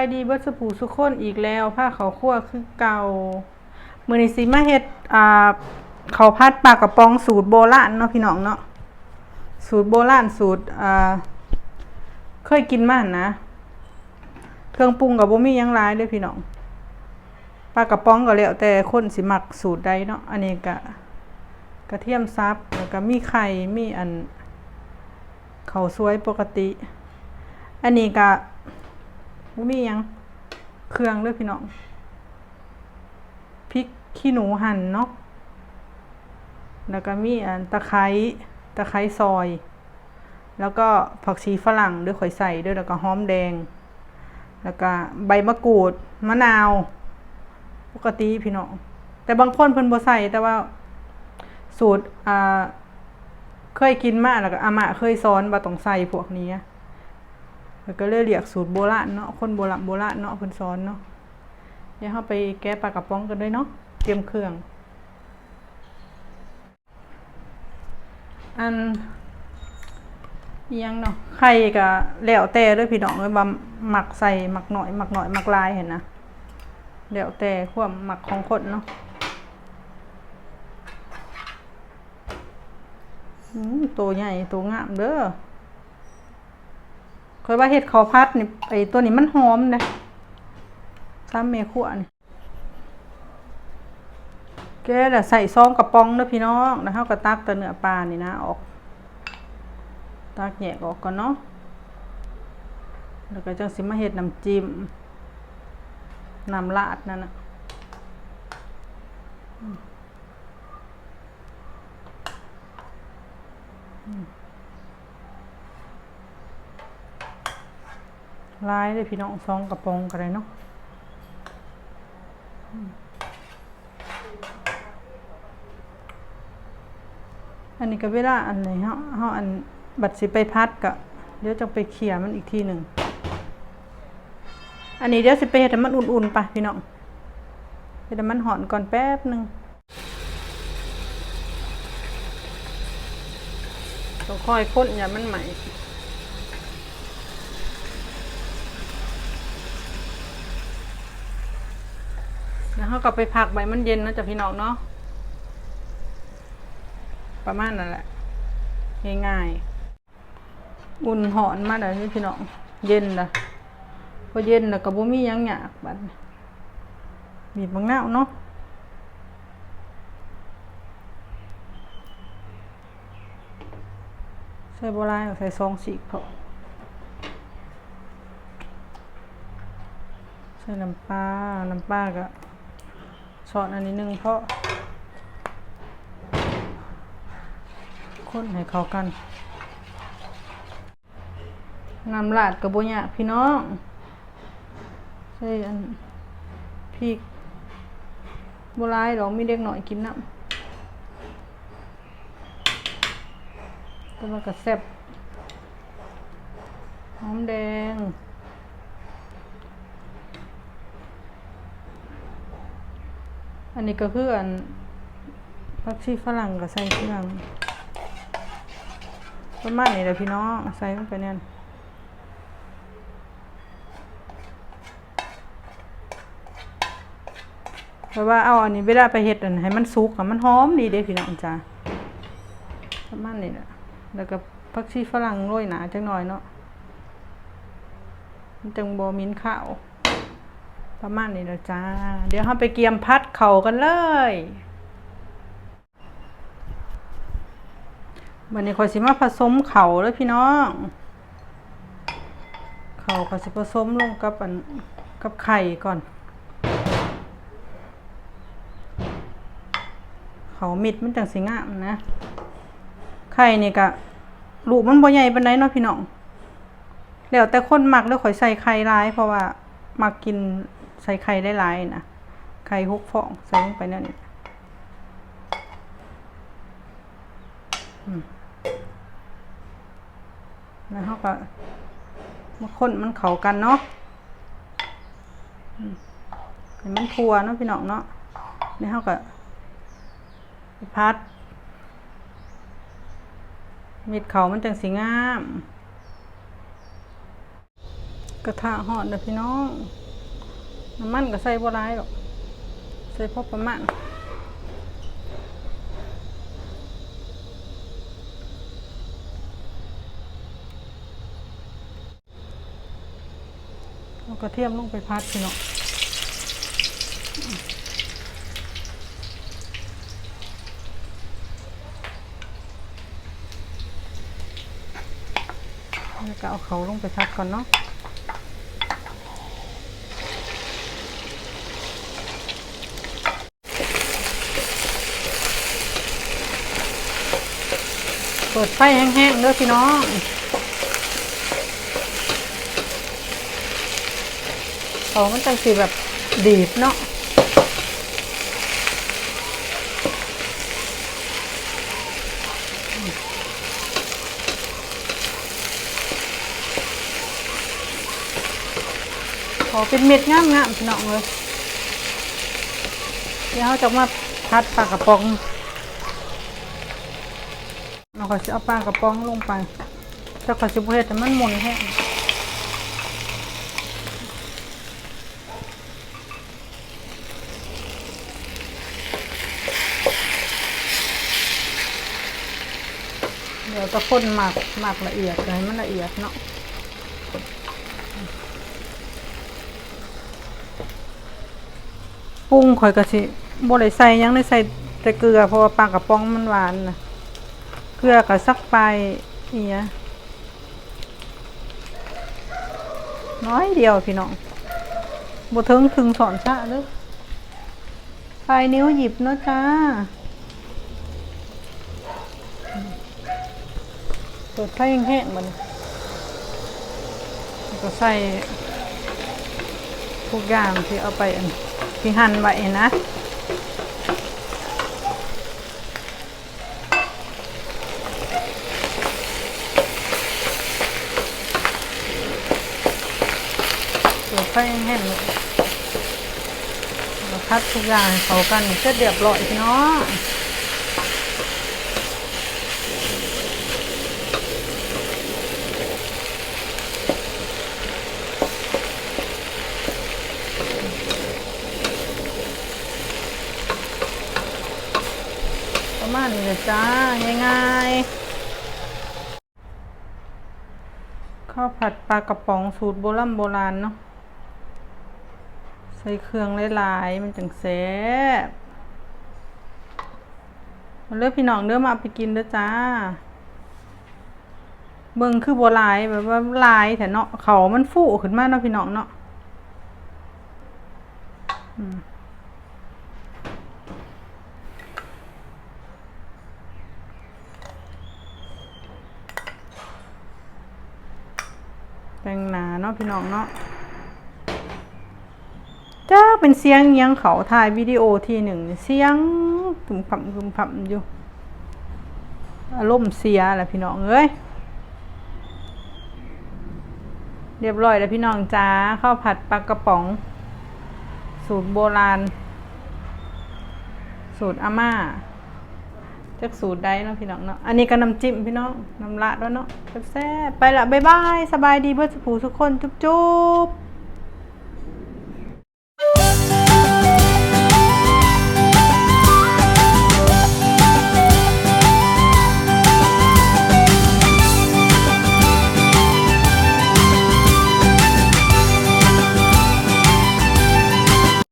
ายดีเบิดสปูสุกคนอีกแล้วผ้าเขาวคั่วคือเก่ามือนี้สิมาเฮ็ดอ่าเขาวผัดปลากระปองสูตรโบราณเนาะพี่น้องเนาะสูตรโบราณสูตรอ่าเคยกินมาหั่นนะ เครื่องปรุงกับบ่มียังหลายด้อพี่น้องปลากระป๋องก็แล้วแต่คนสิมักสูตรใดเนาะอันนี้ก็กระเทียมซับแล้วก็มีไข่มีอันเขาวสวยปกติ อันนี้ก็ บ่มีหยังเครื่องเด้อพี่น้องพริกขี้หนูหั่นเนาะแล้วก็มีอันตะไคร้ตะไคร้ซอย แล้วก็ผักชีฝรั่งด้วยข่อยใส่ด้วยแล้วก็หอมแดง แล้วก็ใบมะกรูดมะนาว ปกติพี่น้องแต่บางคนเพิ่นบ่ใส่แต่ว่าสูตรอ่าเคยกินมาแล้วก็อาม่าเคยสอนว่าต้องใส่พวกนี้ แล้วก็เลยเรียกสูตรโบราณเนาะคนโบราณโบราณเนาะเพิ่นสอนเนาะเดี๋ยวเฮาไปแกะปลากระป๋องกันด้วยเนาะเตรียมเครื่อง อันอิหยังเนาะไข่ก็แล้วแต่เด้วยพี่น้องเอ้ยว่าหมักใส่หมักหน่อยหมักหน่อยหมักลายเห็นนะแล้วแต่ความหมักของคนเนาะอืมตัวใหญ่ตัวงามเด้อ คอยว่าเห็ดข้าวผัดนี่ไอตัวนี้มันหอมนะซ้ำเมขัวนี่แกแหละใส่ซองกระป๋องเด้อพี่น้องแล้วเฮาก็ตักแต่เนื้อปลานี่นะออก ตักแยกออกก่อนเนาะแล้วก็จังสิมาเฮ็ดน้ำจิ้มน้ำราดนั่นน่ะอืมอืม ลายเลยพี่น้องซองกระปองกันเลยเนาะอันนี้ก็เวลาอันไหนเฮาเฮาอันบัดสิไปพัดก็เดี๋ยวจะไปเขี่ยมันอีกทีหนึ่ง อันนี้เดี๋ยวสิไปเฮ็ดมันอุ่นๆไปพี่น้องเฮ็ดมันหอนก่อนแป๊บหนึ่งต้องคอยค้นอย่ามันใหม่ แล้วเขาก็ไปพักใบมันเย็นนะจ๊ะพี่น้องเนาะประมาณนั้นแหละง่ายๆอุ่นหอนมาแล้วนี่พี่น้องเย็นละพอเย็นแล้วก็บ่มียังหยากบัดนี้บีบมะนาวเนาะใส่โบราณใส่ซองสีกพอใส่น้ำปลาน้ำปลาก็ ช้อนอันนี้หนึงเพราะคนให้เข้ากันน้ำลาดกับโบยากพี่น้องใช่อันพริกโบราณดอกมีเด็กหน่อยกินน้ำแต่มันก็แซบหอมแดง อันนี้ก็คืออันผักชีฝรั่งก็ใส่เครื่องประมาณนี้แหละพี่น้องใส่ลงไปเนี่ยเพราะว่าเอาอันนี้เวลาไปเฮ็ดอันให้มันสุกอะมันหอมดีเด้พี่น้องจ้าประมาณนี้แหละแล้วก็ผักชีฝรั่งโรยหนาจังหน่อยเนาะมันจังบ่มิ้นข้าว ประมาณนี้แหละจ้า เดี๋ยวเราไปเกียมพัดเข่ากันเลยวันนี้ขอยสิมาผสมเข่าเลยพี่น้อง เข่าขอยสิผสมลงกับอันกับไข่ก่อน เข่ามิดมันจังสิงามนะ ไข่นี่กะลูกมันบ่ใหญ่ปานใดเนาะพี่น้องแล้วแต่คนมักแล้วข่อยใส่ไข่หลายเพราะว่ามักกิน ใส่ไข่ได้หลายนะไข่หกฟองใส่ลงไปนั่นนี่แล้วเขาก็มาคนมันเข้ากันเนาะมให้มันทัวเนาะพี่น้องเนาะนี่เขาก็พัดม็ดเขามันจังสีงาม กระทะหอดนะพี่น้อง น้ำมันก็ใส่บ่ร้ายหรอก ใส่พอประมาณเอากระเทียมลงไปพัดพี่น้องแล้วก็เอาเขาลงไปพัดก่อนเนาะ ปิดไฟแห้งๆเด้อพี่น้องเขามันจังสีแบบดีดเนาะขอเป็นเม็ดงามๆพี่น้องเลย เดี๋ยวเราจะมาพัดปลากระป๋อง เราจะเอาปลากระป๋องลงไปเจ้าขอสิบเฮ็ดแต่มันมุนแห้งเดี๋ยวจะคนหมักหมักละเอียดให้มันละเอียดเนาะปรุงข่อยก็สิบ่ได้ใส่ยังได้ใส่แต่เกลือเพราะว่าปลากระป๋องมันหวานนะ เกลือกับซักไปเอียน้อยเดียวพี่น้องบถึงถึงสอนชะเลยปลายนิ้วหยิบเนาะจ้าเปิดไฟแห้งๆมันก็ใส่ทุกอย่างที่เอาไปที่หั่นไว้นะ เปิดไฟแห้งพัดทุกอย่างเข้ากันเสร็จเรียบร้อยพี่น้องประมาณนี้เลยจ้าง่ายๆข้าวผัดปลากระป๋องสูตรโบราณโบราณเนาะ ใส่เครื่องหลายๆมันจังแซ่บมาเลือกพี่น้องเด้อมาเอาไปกินเด้อจ้า เบิ่งคือบัวลายแบบว่าลายแต่เนาะเขามันฟูขึ้นมาเนาะพี่น้องเนาะแต่งหนาเนาะพี่น้องเนาะ จ้าเป็นเสียงยังเขาถ่ายวิดีโอทีหนึ่งเสียงถึงผัมถึงผัมอยู่อารมณ์เสียแหละพี่น้องเอ้ยเรียบร้อยแล้วพี่น้องจ้าข้าวผัดปลากระป๋อง สูตรโบราณ สูตรอาม่าจากสูตรใดเนาะพี่น้องเนาะอันนี้ก็น้ำจิ้มพี่น้องน้ำละด้วยเนาะแซ่บไปละบ๊ายบายสบายดีเพื่อนสุภูทุกคนจุ๊บๆ